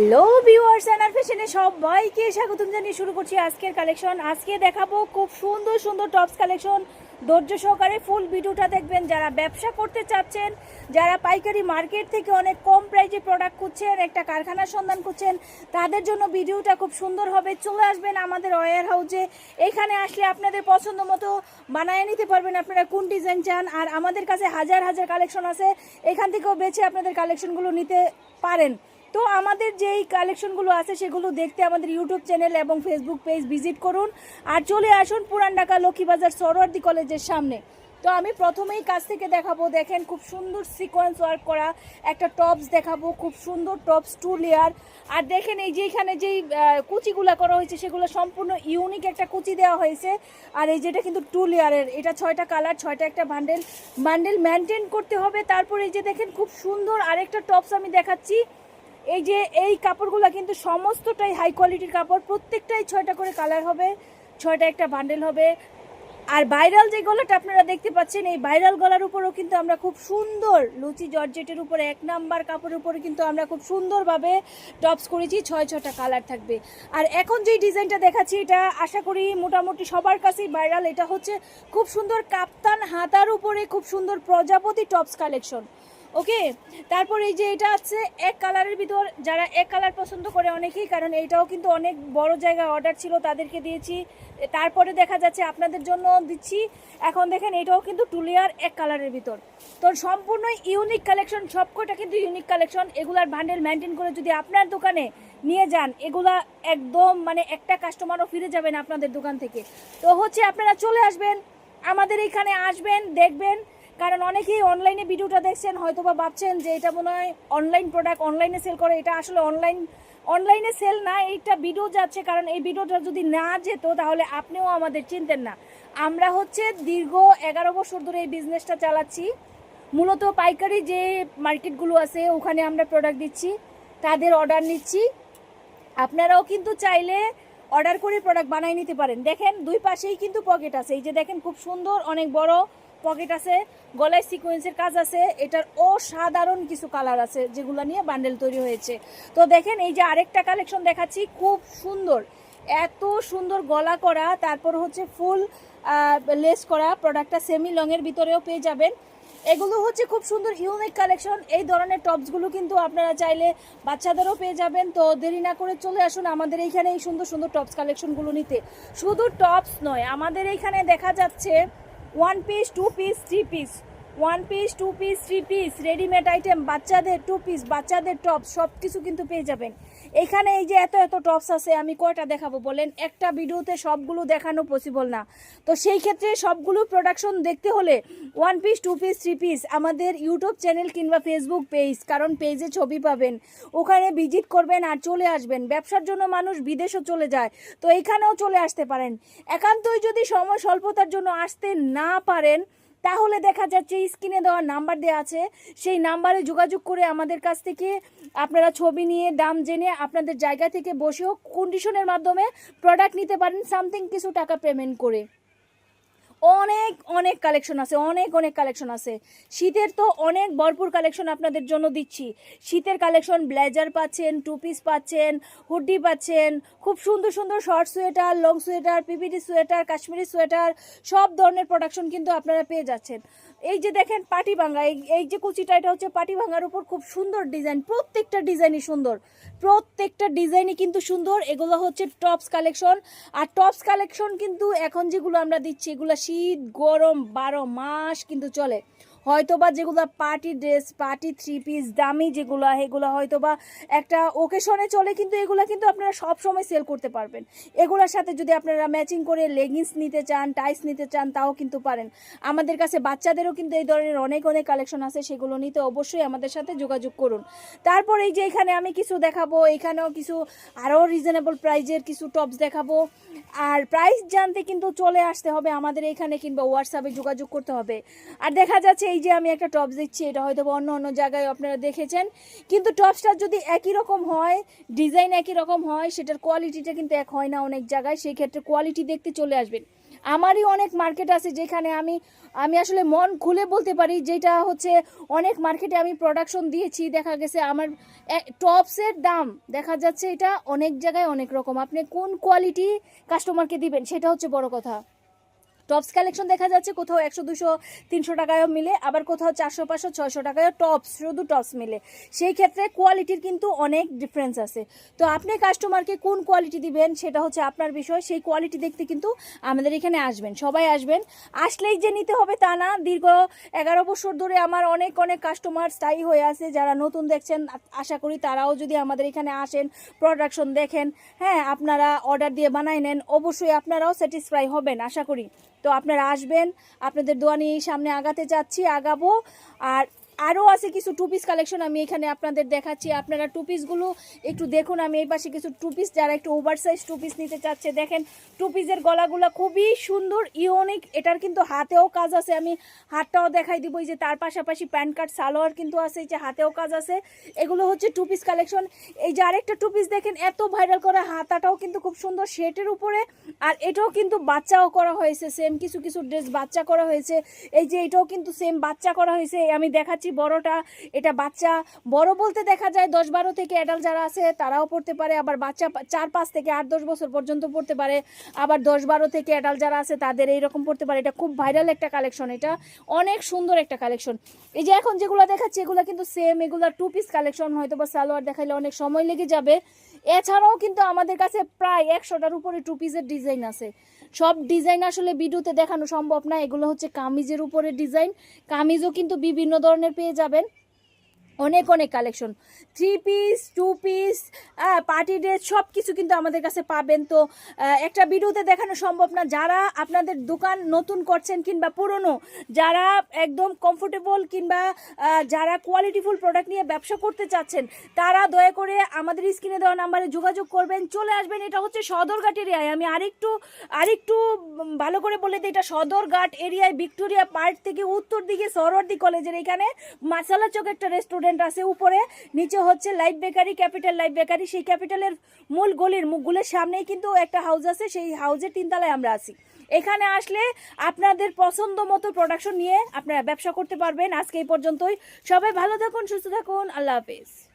Hello viewers অ্যানার ফ্যাশনে সবাইকে স্বাগতম জানিয়ে শুরু করছি আজকের কালেকশন আজকে দেখাবো খুব সুন্দর সুন্দর টপস কালেকশন ধৈর্য সহকারে ফুল ভিডিওটা দেখবেন। যারা ব্যবসা করতে চাচ্ছেন, যারা পাইকারি মার্কেট থেকে অনেক কম প্রাইজে প্রোডাক্ট খুঁজছেন, একটা কারখানার সন্ধান করছেন তাদের জন্য ভিডিওটা খুব সুন্দর হবে। চলে আসবেন আমাদের ওয়ার হাউসে এখানে আসলে আপনাদের পছন্দ মতো বানায় নিতে পারবেন আপনারা কোন ডিজাইন চান। আর আমাদের কাছে হাজার হাজার কালেকশন আছে। এখান থেকেও বেছে আপনাদের কালেকশনগুলো নিতে পারেন। তো আমাদের যেই কালেকশনগুলো আছে সেগুলো দেখতে আমাদের ইউটিউব চ্যানেল এবং ফেসবুক পেজ ভিজিট করুন। আর চলে আসুন পুরান ঢাকা লক্ষ্মীবাজার সরোয়ার্দি কলেজের সামনে। তো আমি প্রথমেই কাছ থেকে দেখাবো, দেখেন খুব সুন্দর সিকোয়েন্স ওয়ার্ক করা একটা টপস দেখাবো, খুব সুন্দর টপস টু লেয়ার আর দেখেন এই যে এখানে যেই কুচিগুলা করা হয়েছে সেগুলো সম্পূর্ণ ইউনিক একটা কুচি দেওয়া হয়েছে। আর এই যেটা কিন্তু টু লেয়ারের এটা ছয়টা কালার ছয়টা একটা বান্ডেল বান্ডেল মেনটেন করতে হবে, তারপরে এই যে দেখেন খুব সুন্দর আরেকটা টপস আমি দেখাচ্ছি। এই যে এই কাপড়গুলো কিন্তু সমস্তটাই হাই কোয়ালিটির কাপড়, প্রত্যেকটাই ছয়টা করে কালার হবে, ছয়টা একটা বান্ডেল হবে। আর ভাইরাল যে গলাটা আপনারা দেখতে পাচ্ছেন, এই ভাইরাল গলার উপরেও কিন্তু আমরা খুব সুন্দর লুচি জর্জেটের উপরে এক নাম্বার কাপড়ের উপরে কিন্তু আমরা খুব সুন্দরভাবে টপস করেছি, ছয় ছটা কালার থাকবে। আর এখন যেই ডিজাইনটা দেখাচ্ছি, এটা আশা করি মোটামুটি সবার কাছেই ভাইরাল এটা হচ্ছে খুব সুন্দর কাপ্তান হাতার উপরে খুব সুন্দর প্রজাপতি টপস কালেকশন ওকে? তারপর এই যে এটা আছে, এক কালারের ভিতর যারা এক কালার পছন্দ করে অনেকেই, কারণ এইটাও কিন্তু অনেক বড় জায়গায় অর্ডার ছিল, তাদেরকে দিয়েছি। তারপরে দেখা যাচ্ছে আপনাদের জন্য দিচ্ছি। এখন দেখেন, এটাও কিন্তু টুলিয়ার এক কালারের ভিতর। তো সম্পূর্ণ ইউনিক কালেকশন সবকটা কিন্তু ইউনিক কালেকশন এগুলার বান্ডেল মেনটেন করে যদি আপনার দোকানে নিয়ে যান, এগুলা একদম মানে একটা কাস্টমারও ফিরে যাবেন আপনাদের দোকান থেকে। তো হচ্ছে আপনারা চলে আসবেন, আমাদের এখানে আসবেন, দেখবেন। কারণ অনেকেই অনলাইনে ভিডিওটা দেখছেন হয়তো বা ভাবছেন যে এটা মনে হয় অনলাইন প্রোডাক্ট অনলাইনে সেল করে, এটা আসলে অনলাইন অনলাইনে সেল না, এইটা ভিডিও যাচ্ছে। কারণ এই ভিডিওটা যদি না যেত, তাহলে আপনিও আমাদের চিনতেন না। আমরা হচ্ছে দীর্ঘ এগারো বছর ধরে এই বিজনেসটা চালাচ্ছি। মূলত পাইকারি যে মার্কেটগুলো আছে, ওখানে আমরা প্রোডাক্ট দিচ্ছি, তাদের অর্ডার নিচ্ছি। আপনারাও কিন্তু চাইলে অর্ডার করে প্রোডাক্ট বানাই নিতে পারেন। দেখেন, দুই পাশেই কিন্তু পকেট আছে। এই যে দেখেন, খুব সুন্দর, অনেক বড় পকেট আছে। গলায় সিকোয়েন্সের কাজ আছে। এটার অসাধারণ কিছু কালার আছে যেগুলো নিয়ে বান্ডেল তৈরি হয়েছে। তো দেখেন, এই যে আরেকটা কালেকশন দেখাচ্ছি, খুব সুন্দর। এত সুন্দর গলা করা, তারপর হচ্ছে ফুল লেস করা প্রোডাক্টটা সেমি লংয়ের ভিতরেও পেয়ে যাবেন। এগুলো হচ্ছে খুব সুন্দর ইউনিক কালেকশন এই ধরনের টপসগুলো কিন্তু আপনারা চাইলে বাচ্চাদেরও পেয়ে যাবেন। তো দেরি না করে চলে আসুন আমাদের এইখানে এই সুন্দর সুন্দর টপস কালেকশনগুলো নিতে। শুধু টপস নয়, আমাদের এইখানে দেখা যাচ্ছে one piece two piece three piece one piece two piece three piece readymade item বাচ্চাদের টু পিস বাচ্চাদের টপস সব কিছু কিন্তু পেয়ে যাবেন। এখানে এই যে এত এত টপস আছে, আমি কয়টা দেখাবো বলেন? একটা ভিডিওতে সবগুলো দেখানো পসিবল না। তো সেই ক্ষেত্রে সবগুলো প্রোডাকশন দেখতে হলে one piece two piece three piece আমাদের ইউটিউব চ্যানেল কিংবা ফেসবুক পেজ কারণ পেজে ছবি পাবেন। ওখানে ভিজিট করবেন আর চলে আসবেন। ব্যবসার জন্য মানুষ বিদেশও চলে যায়, তো এখানেও চলে আসতে পারেন। একান্তই যদি সময় স্বল্পতার জন্য আসতে না পারেন তাহলে দেখা যাচ্ছে স্ক্রিনে দেওয়া নাম্বার দেওয়া আছে। সেই নাম্বারে যোগাযোগ করে আমাদের কাছ থেকে আপনারা ছবি নিয়ে, দাম জেনে আপনাদের জায়গা থেকে বসেও কন্ডিশনের মাধ্যমে প্রোডাক্ট নিতে পারেন সামথিং কিছু টাকা পেমেন্ট করে। অনেক অনেক কালেকশন আছে, অনেক অনেক কালেকশন আছে। শীতের তো অনেক ভরপুর কালেকশন আপনাদের জন্য দিচ্ছি। শীতের কালেকশন ব্লেজার পাচ্ছেন টু পিস পাচ্ছেন, হুডি পাচ্ছেন, খুব সুন্দর সুন্দর short sweater long sweater PPT sweater Kashmiri sweater সব ধরনের প্রোডাকশন কিন্তু আপনারা পেয়ে যাচ্ছেন। এই যে দেখেন পাটি ভাঙা এই যে কুচিটা, এটা হচ্ছে পাটি ভাঙার উপর খুব সুন্দর ডিজাইন, প্রত্যেকটা ডিজাইনই সুন্দর। প্রত্যেকটা ডিজাইনই কিন্তু সুন্দর, এগুলো হচ্ছে টপস কালেকশন। আর টপস কালেকশন কিন্তু এখন যেগুলো আমরা দিচ্ছি, এগুলো শীত, গরম, বারো মাস কিন্তু চলে। হয়তোবা যেগুলো party dress, party three piece দামি যেগুলো, এগুলো হয়তোবা একটা ওকেশনে চলে, কিন্তু এগুলো কিন্তু আপনারা সব সময় সেল করতে পারবেন। এগুলোর সাথে যদি আপনারা ম্যাচিং করে লেগিংস নিতে চান টাইস নিতে চান, তাও কিন্তু পারেন। আমাদের কাছে বাচ্চাদেরও কিন্তু এই ধরনের অনেক অনেক কালেকশন আছে, সেগুলো নিতে অবশ্যই আমাদের সাথে যোগাযোগ করুন। তারপর এই যে এখানে আমি কিছু দেখাবো, এখানেও কিছু আরও রিজনেবল প্রাইজের কিছু টপস দেখাবো। আর প্রাইস জানতে কিন্তু চলে আসতে হবে আমাদের এখানে, কিংবা হোয়াটসঅ্যাপে যোগাযোগ করতে হবে। আর দেখা যাচ্ছে এই যে আমি একটা টপস দিচ্ছি এটা হয়তো অন্য অন্য জায়গায় আপনারা দেখেছেন। কিন্তু টপসটা যদি একই রকম হয় ডিজাইন একই রকম হয়, সেটার কোয়ালিটিটা কিন্তু এক হয় না অনেক জায়গায়, সেই ক্ষেত্রে কোয়ালিটি দেখতে চলে আসবেন। আমারই অনেক মার্কেট আছে যেখানে আমি আমি আসলে মন খুলে বলতে পারি যেটা হচ্ছে অনেক মার্কেটে আমি প্রোডাকশন দিয়েছি, দেখা গেছে আমার টপসের দাম দেখা যাচ্ছে এটা অনেক জায়গায় অনেক রকম। আপনি কোন কোয়ালিটি কাস্টমারকে দিবেন, সেটা হচ্ছে বড় কথা। টপস কালেকশন দেখা যাচ্ছে, কোথাও একশো দুশো, তিনশো টাকায়ও মিলে, আবার কোথাও চারশো, পাঁচশো, ছয়শো টাকায়ও টপস শুধু টপস মিলে। সেই ক্ষেত্রে কোয়ালিটির কিন্তু অনেক ডিফারেন্স আছে। তো আপনি কাস্টমারকে কোন কোয়ালিটি দিবেন, সেটা হচ্ছে আপনার বিষয়। সেই কোয়ালিটি দেখতে কিন্তু আমাদের এখানে আসবেন, সবাই আসবেন। আসলেই যে নিতে হবে তা না। দীর্ঘ এগারো বছর ধরে আমার অনেক অনেক কাস্টমার স্থায়ী হয়ে আছে। যারা নতুন দেখছেন, আশা করি তারাও যদি আমাদের এখানে আসেন প্রোডাকশন দেখেন হ্যাঁ আপনারা অর্ডার দিয়ে বানাই নেন, অবশ্যই আপনারাও স্যাটিসফাই হবেন, আশা করি। তো আপনারা আসবেন আপনাদের দোয়া নিয়েই সামনে আগাতে যাচ্ছি আগাবো। আর আরও আছে কিছু টু পিস কালেকশন আমি এখানে আপনাদের দেখাচ্ছি। আপনারা টু পিসগুলো একটু দেখুন, আমি এই পাশে কিছু টু পিস যারা একটু ওভার সাইজ টু পিস নিতে চাচ্ছে, দেখেন টু পিসের গলাগুলো খুবই সুন্দর ইউনিক এটার কিন্তু হাতেও কাজ আছে। আমি হাতটাও দেখাই দিব, এই যে তার পাশাপাশি প্যান্ট কার্ড সালোয়ার কিন্তু আছে, এই যে হাতেও কাজ আছে। এগুলো হচ্ছে টু পিস কালেকশন এই যে আরেকটা টু পিস দেখেন, এত ভাইরাল করা হাতাটাও কিন্তু খুব সুন্দর শেটের উপরে, আর এটাও কিন্তু বাচ্চাও করা হয়েছে সেম কিছু কিছু ড্রেস বাচ্চা করা হয়েছে। এই যে এটাও কিন্তু সেম বাচ্চা করা হয়েছে, আমি দেখাচ্ছি বড়টা, এটা বাচ্চা। বড় বলতে দেখা যায় দশ বারো থেকে অ্যাডাল্ট যারা আছে, তারাও পড়তে পারে। আবার বাচ্চা চার, পাঁচ থেকে আট, দশ বছর পর্যন্ত পড়তে পারে। আবার দশ বারো থেকে অ্যাডাল্ট যারা আছে, তাদের এইরকম পড়তে পারে। এটা খুব ভাইরাল একটা কালেকশন এটা অনেক সুন্দর একটা কালেকশন এই যে এখন যেগুলো দেখাচ্ছি, এগুলো কিন্তু সেম এগুলো টু পিস কালেকশন হয়তো বা সালোয়ার দেখাইলে অনেক সময় লেগে যাবে। এছাড়াও কিন্তু আমাদের কাছে প্রায় একশোটার উপরে টু পিসের ডিজাইন আছে। সব ডিজাইন আসলে ভিডিওতে দেখানো সম্ভব না। এগুলো হচ্ছে কামিজের উপরে ডিজাইন কামিজও কিন্তু বিভিন্ন ধরনের পেয়ে যাবেন। অনেক অনেক collection three piece two piece party dress সব কিছু কিন্তু আমাদের কাছে পাবেন। তো একটা ভিডিওতে দেখানো সম্ভব না। যারা আপনাদের দোকান নতুন করছেন কিংবা পুরনো, যারা একদম কমফোর্টেবল কিংবা যারা কোয়ালিটিফুল প্রোডাক্ট নিয়ে ব্যবসা করতে চাচ্ছেন, তারা দয়া করে আমাদের স্ক্রিনে দেওয়া নাম্বারে যোগাযোগ করবেন। চলে আসবেন, এটা হচ্ছে সদরঘাট এরিয়ায়। আমি আরেকটু আরেকটু ভালো করে বলে দিই, এটা সদরঘাট এরিয়ায় ভিক্টোরিয়া পার্ক থেকে উত্তর দিকে সরওয়ার্দি কলেজের এখানে মাসালা চোখ একটা রেস্টুরেন্ট আছে উপরে, নিচে হচ্ছে life bakery capital life bakery সেই ক্যাপিটালের মূল গলির মুখগুলোর সামনেই কিন্তু একটা হাউস আছে, সেই হাউজের তিনতলায় আমরা আছি। এখানে আসলে আপনাদের পছন্দ মতো প্রোডাকশন নিয়ে আপনারা ব্যবসা করতে পারবেন। আজকে এই পর্যন্তই। সবাই ভালো থাকুন, সুস্থ থাকুন। আল্লাহ হাফেজ।